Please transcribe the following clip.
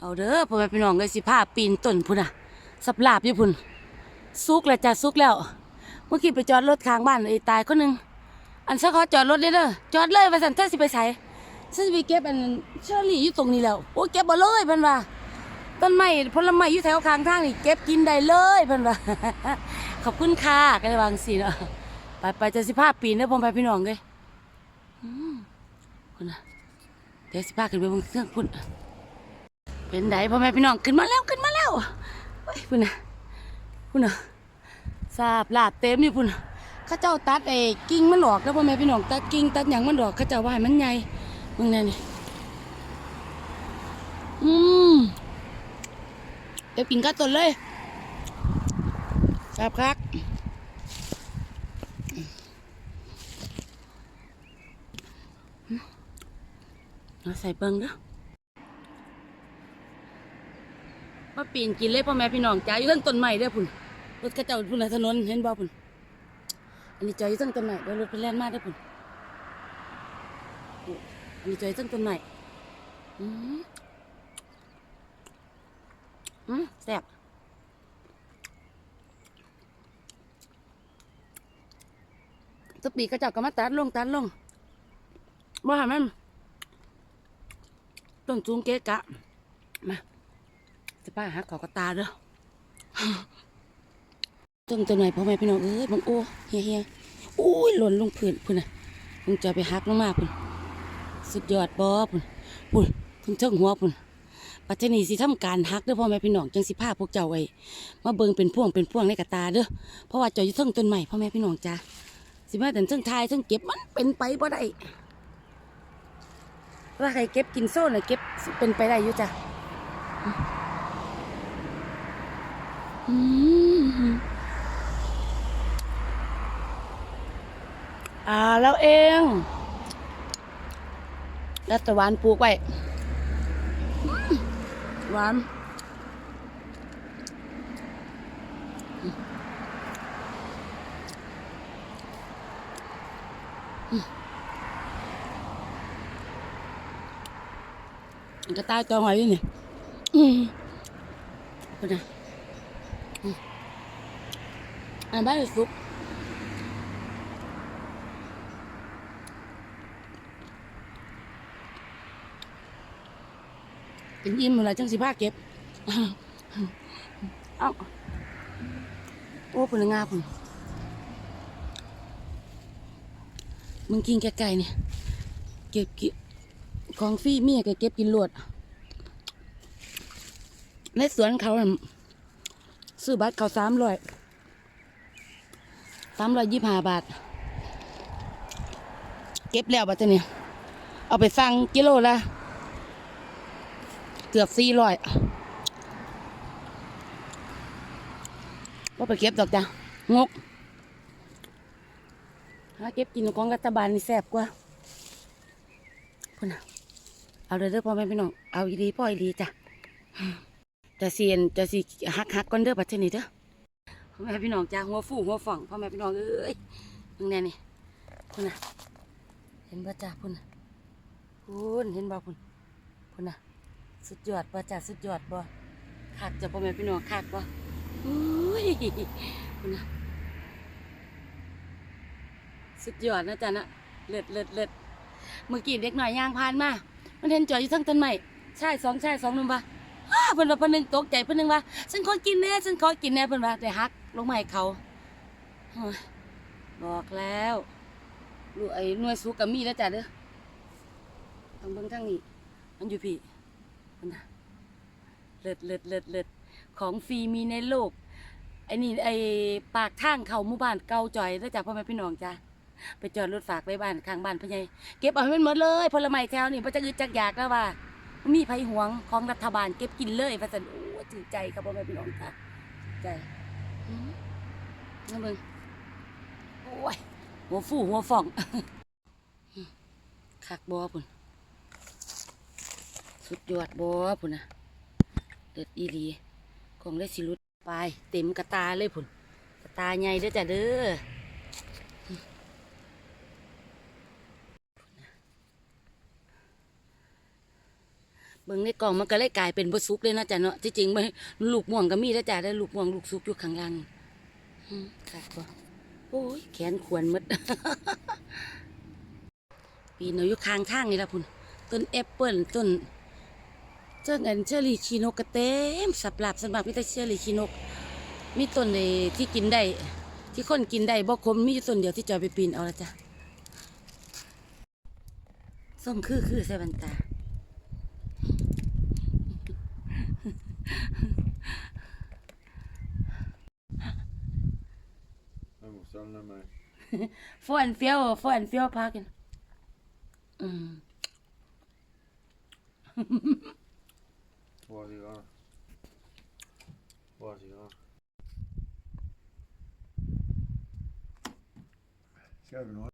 เอาเด้อพ่อแม่พี่น้องเลยสิพาปีนต้นพุ่นน่ะ สับลาบอยู่พุ่นสุกแล้วจ้ะสุกแล้ว เมื่อกี้ไปจอดรถข้างบ้านไอ้ตายคนหนึงอันซะขอจอดรถเลยเด้อจอดเลยว่าซั่นเธอสิไปไสฉันสิไปเก็บอันเชอรี่อยู่ตรงนี้แล้วโอ้เก็บบ่เลยเพิ่นว่าต้นไม้ผลไม้อยู่แถวข้างทางนี่เก็บกินได้เลยเพิ่นว่าขอบคุณค่ะก็เลยวาจั่งสิเนาะไปไปจะสิพาปีนเด้อพ่อแม่พี่น้องเอ้ยอืมพุ่นน่ะเดี๋ยวสิพาขึ้นไปบนเครื่องพุ่น เป็นไดพ่อแม่พี่น้องขึ้นมาแล้วขึ้นมาแล้วเฮ้ยพุ่นนะพุ่นนะทราบลาบเต็มอยู่พุ่นข้าเจ้าตัดไอ้กิ่งมันออกแล้วพ่อแม่พี่น้องตัดกิ่งตัดหยังมันออกข้าเจ้าว่าให้มันใหญ่มึงแน่นี่อืมเดี๋ยวกินกัดต้นเลยทราบครับเอาใส่เบิงเด้อ มา ปีนกินเลยพ่อแม่พี่น้องจ้าอยู่ทั้งต้นไม้เด้อพุ่นรถกระเจ้าพุ่นน่ะถนนเห็นบ่พุ่นอันนี้จอยอยู่ทั้งต้นไม้เดี๋ยวรถไปแล่นมาเด้อพุ่นอันนี้จอยอยู่ทั้งต้นไม้อืมอืมแซ่บตะปีกระเจ้าก็มาตัดลงตัดลงบ่ห้มันต้นสูงเกะกะมา จะป้าหักขอกระตาเด้อต้นตัวไหนพ่อแม่พี่น้องเอ้ยบังโอ้เฮียเฮียโอ้ยหล่นลงพื้นพุ่นน่ะมึงจะไปหักลงมาพุ่นสุดยอดบอพุ่นพุ่นถึงเทิงหัวพุ่นปัจจุบันสิทำการหักเด้อพ่อแม่พี่น้องจังสิพาพวกเจ้าไว้มาเบิ่งเป็นพ่วงเป็นพ่วงในกระตาเด้อเพราะว่าเจ้าอยู่เทิงต้นใหม่พ่อแม่พี่น้องจ้าสิมาแต่เทิงทายเทิงเก็บมันเป็นไปบ่ได้ว่าใครเก็บกินโซ่น่ะเก็บเป็นไปได้อยู่จ้ะ อืมอ่าแล้วเองแล้วตะวันปลูกไว้อืมหวานอืมอืมกระต่ายตัวหอยอยู่นี่อืมเป็นไง อันบ้านซุปกินอิ่มเลาจังสิพาเก็บ เอ้า โอ้ผลงาผลมึงกินไก่ๆเนี่ย เก็บกิของฟรีเมียก็เก็บกินรวด ในสวนเขาซื้อบัตรเขาสามร้อย สามร้อยยี่ห้าบาท เก็บแล้วบัดนี้เอาไปสั่งกิโลละเกือบสี่ร้อยว่าไปเก็บดอกจ้ะงกหาเก็บกินของรัฐบาลนี่แซ่บกว่าพุ่นน่ะเอาเลยเด้อพ่อแม่พี่น้องเอาอีดีพ่ออีดีจ้ะจะเสียนจะสีหักหักก่อนเด้อบัดนี้เด้อ พ่อแม่พี่น้องจ้าหัวฟูหัวฟ่องพ่อแม่พี่น้องเอ้ยมึงแน่นี่พุ่นน่ะเห็นบ่จ้าพุ่นน่ะพุ่นเห็นบ่พุ่นพุ่นน่ะสุดยอดบ่จ้าสุดยอดบ่คักจ้ะพ่อแม่พี่น้องคักบ่อุ้ยพุ่นน่ะสุดยอดนะจ้านะเลิศเลิศเลิศเมื่อกี้เด็กหน่อยย่างผ่านมา มันเห็นจอยอยู่ทั้งต้นไม้ใช่สองใช่สองนุ่มปะเพิ่นว่าเพิ่นหนึงตกใจเพิ่นนึงว่า ฉันขอกินแน่ฉันขอกินแน่เพิ่นว่าได้ฮักลงมาให้เขาบอกแล้วลูกไอ้หน่วยสุกก็มีแล้วจ้ะเด้อทางเบิ่งทางนี้ มันอยู่พี่เพิ่นนะเลิศเลิศเลิศเลิศของฟรีมีในโลกไอ้นี่ไอ้ปากทางเขาหมู่บ้านเก่าจ่อยแล้วจ้ะพ่อแม่พี่น้องจ้ะไปจอดรถฝากไว้บ้านข้างบ้านพ่อใหญ่เก็บเอาให้มันหมดเลยผลไม้แถวนี่บ่จะอึดจักอยากแล้วว่า มีภัยหวงของรัฐบาลเก็บกินเลยพระสันโอ้ถือใจครับพ่อแม่พี่น้องค่ะใจ นั่นเบิ่งโอ้ยหัวฟูหัวฟ่องคักบอพุ่นสุดยอดบอพุ่นนะเด็ดอีหลีของได้สิรุดไปเต็มกระตาเลยพุ่นกระตาใหญ่เด้อจ้ะเด้อ เบิ่งในกล่องมันก็เลยกลายเป็นบ่สุกเลยนะจ้ะเนาะที่จริงบ่ลูกม่วงก็มีแล้วจ้ะได้ลูกม่วงลูกสุกอยู่ข้างล่างอืมคักบ่โอ้ยแขนขวนมดปีนเอาอยู่ข้างทางนี่ละพุ่นต้นแอปเปิ้ลต้นเจ้าเงินเชอรี่ชีนกก็เต็มสับหลาบสำหรับมีแต่เชอรี่ชีนก มีต้นในที่กินได้ ที่คนกินได้บ่คมมีอยู่ต้นเดียวที่จอยไปปีนเอาละจ้ะส้มคือคือใส่บันตา Jag måste ställa mig. ฟอนเฟี้ยวฟอนเฟี้ยวพากันอืม Varsågod. Varsågod. Ska vi nå